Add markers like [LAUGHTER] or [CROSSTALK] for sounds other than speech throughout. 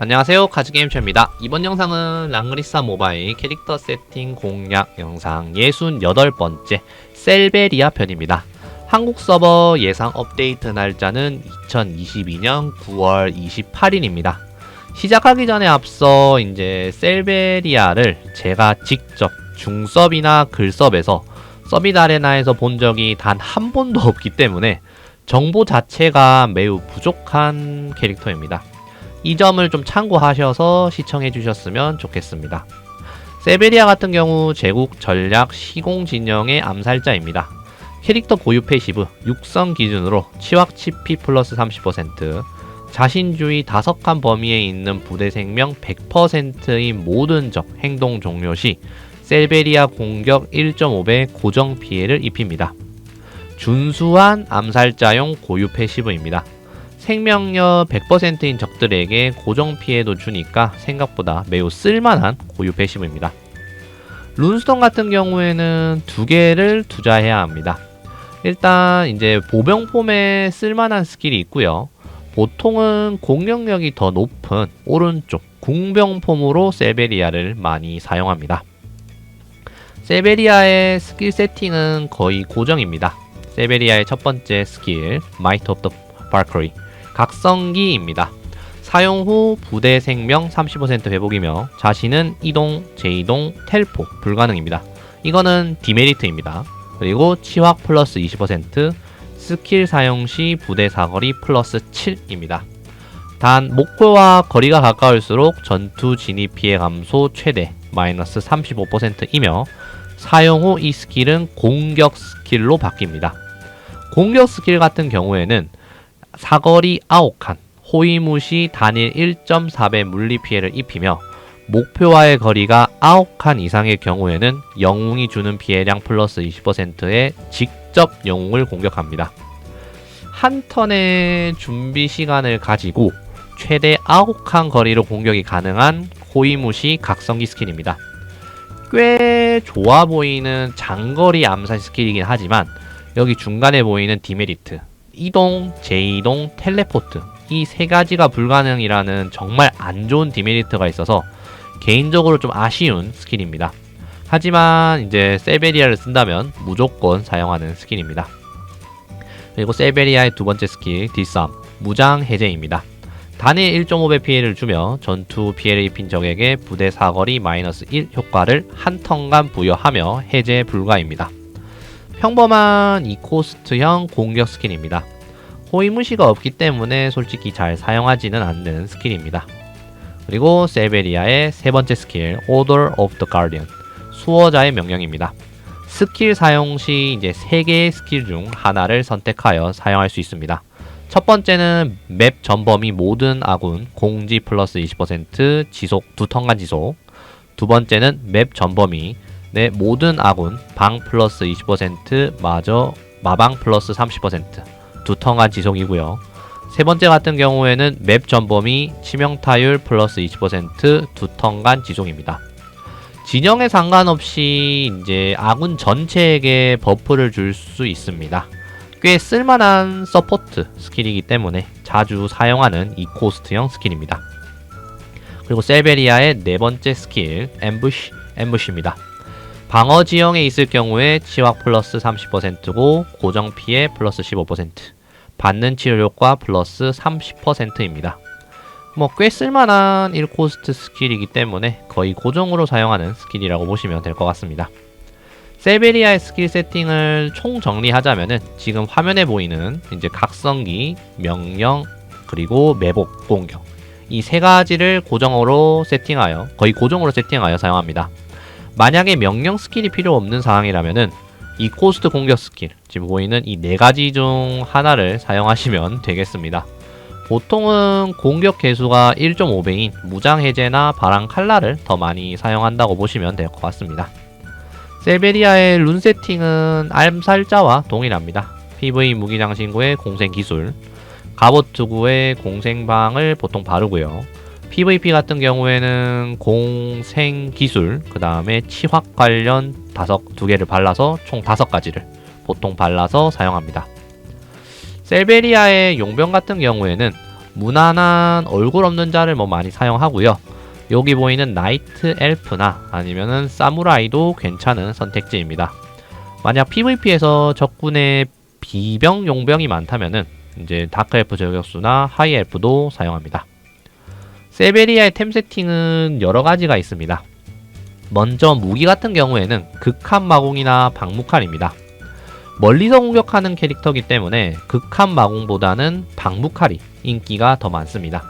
안녕하세요. 카즈게임쇼입니다. 이번 영상은 랑그리사 모바일 캐릭터 세팅 공략 영상 68번째 셀베리아 편입니다. 한국 서버 예상 업데이트 날짜는 2022년 9월 28일입니다. 시작하기 전에 앞서 이제 셀베리아를 제가 직접 중섭이나 글섭에서 서밋 아레나에서 본 적이 단 한 번도 없기 때문에 정보 자체가 매우 부족한 캐릭터입니다 이 점을 좀 참고하셔서 시청해 주셨으면 좋겠습니다. 세베리아 같은 경우 제국 전략 시공 진영의 암살자입니다. 캐릭터 보유 패시브 육성 기준으로 치확 치피 플러스 30% 자신주의 다섯 칸 범위에 있는 부대 생명 100%인 모든 적 행동 종료 시 셀베리아 공격 1.5배 고정 피해를 입힙니다. 준수한 암살자용 고유 패시브입니다. 생명력 100%인 적들에게 고정 피해도 주니까 생각보다 매우 쓸만한 고유 패시브입니다. 룬스톤 같은 경우에는 두 개를 투자해야 합니다. 일단 이제 보병 폼에 쓸만한 스킬이 있고요. 보통은 공격력이 더 높은 오른쪽 궁병 폼으로 세베리아를 많이 사용합니다. 세베리아의 스킬 세팅은 거의 고정입니다. 세베리아의 첫 번째 스킬, 오브 더 발커리 각성기입니다. 사용 후 부대 생명 30% 회복이며 자신은 이동, 재이동, 텔포 불가능입니다. 이거는 디메리트입니다. 그리고 치확 플러스 20%, 스킬 사용 시 부대 사거리 플러스 7입니다. 단 목표와 거리가 가까울수록 전투 진입 피해 감소 최대 마이너스 35%이며 사용 후 이 스킬은 공격 스킬로 바뀝니다. 공격 스킬 같은 경우에는 사거리 9칸, 호위무시 단일 1.4배 물리 피해를 입히며 목표와의 거리가 9칸 이상의 경우에는 영웅이 주는 피해량 플러스 20%의 직접 영웅을 공격합니다. 한 턴의 준비 시간을 가지고 최대 9칸 거리로 공격이 가능한 호위무시 각성기 스킬입니다. 꽤 좋아 보이는 장거리 암살 스킬이긴 하지만 여기 중간에 보이는 디메리트 이동, 재이동, 텔레포트 이 세 가지가 불가능이라는 정말 안 좋은 디메리트가 있어서 개인적으로 좀 아쉬운 스킬입니다. 하지만 이제 세베리아를 쓴다면 무조건 사용하는 스킬입니다. 그리고 세베리아의 두 번째 스킬 딜쌈 무장 해제입니다. 단일 1.5배 피해를 주며 전투 피해를 입힌 적에게 부대 사거리 마이너스 1 효과를 한 턴간 부여하며 해제 불가입니다. 평범한 이코스트형 공격 스킬입니다. 호위무시가 없기 때문에 솔직히 잘 사용하지는 않는 스킬입니다. 그리고 세베리아의 세 번째 스킬 Order of the Guardian 수호자의 명령입니다. 스킬 사용 시 이제 세 개의 스킬 중 하나를 선택하여 사용할 수 있습니다. 첫 번째는 맵 전범위 모든 아군 공지 플러스 20% 지속 두 턴간 지속 두 번째는 맵 전범위 내 모든 아군 방 플러스 20% 마저 마방 플러스 30%두 턴간 지속이고요. 세 번째 같은 경우에는 맵 전범위 치명타율 플러스 20%두 턴간 지속입니다. 진영에 상관없이 이제 아군 전체에게 버프를 줄 수 있습니다. 꽤 쓸만한 서포트 스킬이기 때문에 자주 사용하는 이코스트형 스킬입니다. 그리고 셀베리아의 네 번째 스킬 엠부시 엠부시입니다. 방어 지형에 있을 경우에 치확 플러스 30%고 고정 피해 플러스 15% 받는 치료 효과 플러스 30%입니다. 뭐 꽤 쓸만한 1코스트 스킬이기 때문에 거의 고정으로 사용하는 스킬이라고 보시면 될 것 같습니다. 세베리아의 스킬 세팅을 총 정리하자면은 지금 화면에 보이는 이제 각성기, 명령, 그리고 매복, 공격 이 세 가지를 고정으로 세팅하여 거의 고정으로 세팅하여 사용합니다. 만약에 명령 스킬이 필요 없는 상황이라면은 이 코스트 공격 스킬 지금 보이는 이 네 가지 중 하나를 사용하시면 [LAUGHS] 되겠습니다. 보통은 공격 개수가 1.5배인 무장 해제나 바람 칼날을 더 많이 사용한다고 보시면 될 것 같습니다. 셀베리아의 룬 세팅은 암살자와 동일합니다. PV 무기장 신구의 공생 기술, 갑옷 투구의 공생방을 보통 바르고요. PVP 같은 경우에는 공생 기술, 그 다음에 치확 관련 다섯 두 개를 발라서 총 다섯 가지를 보통 발라서 사용합니다. 셀베리아의 용병 같은 경우에는 무난한 얼굴 없는 자를 뭐 많이 사용하고요. 여기 보이는 나이트 엘프나 아니면은 사무라이도 괜찮은 선택지입니다. 만약 PVP에서 적군의 비병 용병이 많다면은 이제 다크 엘프 저격수나 하이 엘프도 사용합니다. 세베리아의 템 세팅은 여러 가지가 있습니다. 먼저 무기 같은 경우에는 극한 마공이나 방무칼입니다. 멀리서 공격하는 캐릭터이기 때문에 극한 마공보다는 방무칼이 인기가 더 많습니다.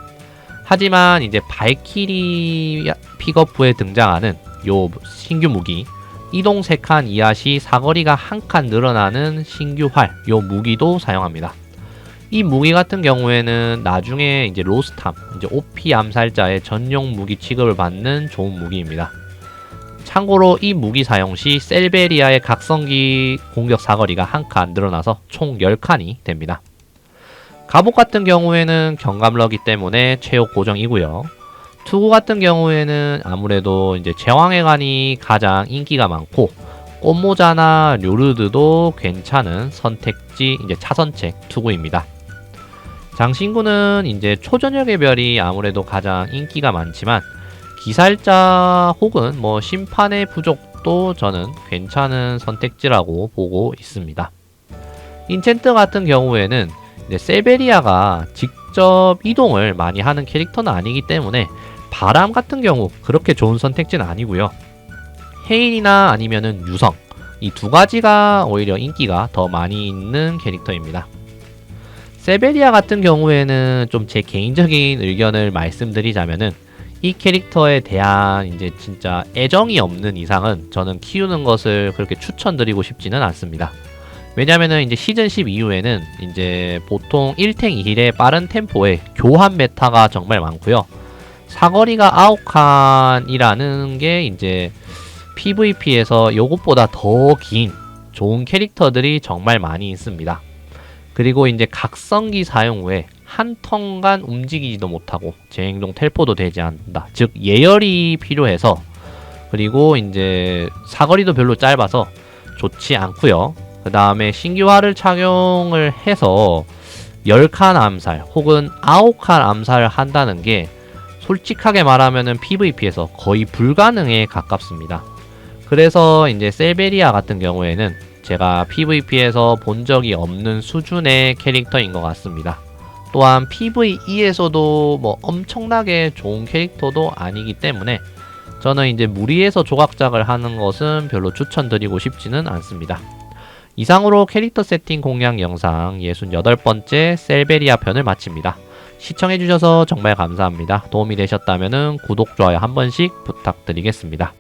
하지만 이제 발키리 픽업부에 등장하는 요 신규 무기 이동 3칸 이하 시 사거리가 한 칸 늘어나는 신규 활, 요 무기도 사용합니다. 이 무기 같은 경우에는 나중에 이제 로스탐, 이제 OP 암살자의 전용 무기 취급을 받는 좋은 무기입니다. 참고로 이 무기 사용 시 셀베리아의 각성기 공격 사거리가 한 칸 늘어나서 총 10칸이 됩니다. 갑옷 같은 경우에는 경감러기 때문에 최후 고정이고요. 투구 같은 경우에는 아무래도 이제 제왕의 간이 가장 인기가 많고 꽃모자나 료르드도 괜찮은 선택지 이제 차선책 투구입니다. 장신구는 이제 초저녁의 별이 아무래도 가장 인기가 많지만 기살자 혹은 뭐 심판의 부족도 저는 괜찮은 선택지라고 보고 있습니다. 인챈트 같은 경우에는 세베리아가 직접 이동을 많이 하는 캐릭터는 아니기 때문에 바람 같은 경우 그렇게 좋은 선택지는 아니고요. 헤일이나 아니면은 유성 이 두 가지가 오히려 인기가 더 많이 있는 캐릭터입니다. 세베리아 같은 경우에는 좀 제 개인적인 의견을 말씀드리자면은 이 캐릭터에 대한 이제 진짜 애정이 없는 이상은 저는 키우는 것을 그렇게 추천드리고 싶지는 않습니다. 왜냐면은 이제 시즌 10 이후에는 이제 보통 1탱 2힐의 빠른 템포에 교환 메타가 정말 많고요. 사거리가 9칸이라는 게 이제 PVP에서 요것보다 더 긴 좋은 캐릭터들이 정말 많이 있습니다. 그리고 이제 각성기 사용 후에 한 턴간 움직이지도 못하고 재행동 텔포도 되지 않는다. 즉 예열이 필요해서 그리고 이제 사거리도 별로 짧아서 좋지 않고요. 그 다음에 신규화를 착용을 해서 10칸 암살 혹은 9칸 암살을 한다는 게 솔직하게 말하면은 PVP에서 거의 불가능에 가깝습니다. 그래서 이제 셀베리아 같은 경우에는 제가 PVP에서 본 적이 없는 수준의 캐릭터인 것 같습니다. 또한 PVE에서도 뭐 엄청나게 좋은 캐릭터도 아니기 때문에 저는 이제 무리해서 조각작을 하는 것은 별로 추천드리고 싶지는 않습니다. 이상으로 캐릭터 세팅 공략 영상 68번째 셀베리아 편을 마칩니다. 시청해주셔서 정말 감사합니다. 도움이 되셨다면 구독, 좋아요 한 번씩 부탁드리겠습니다.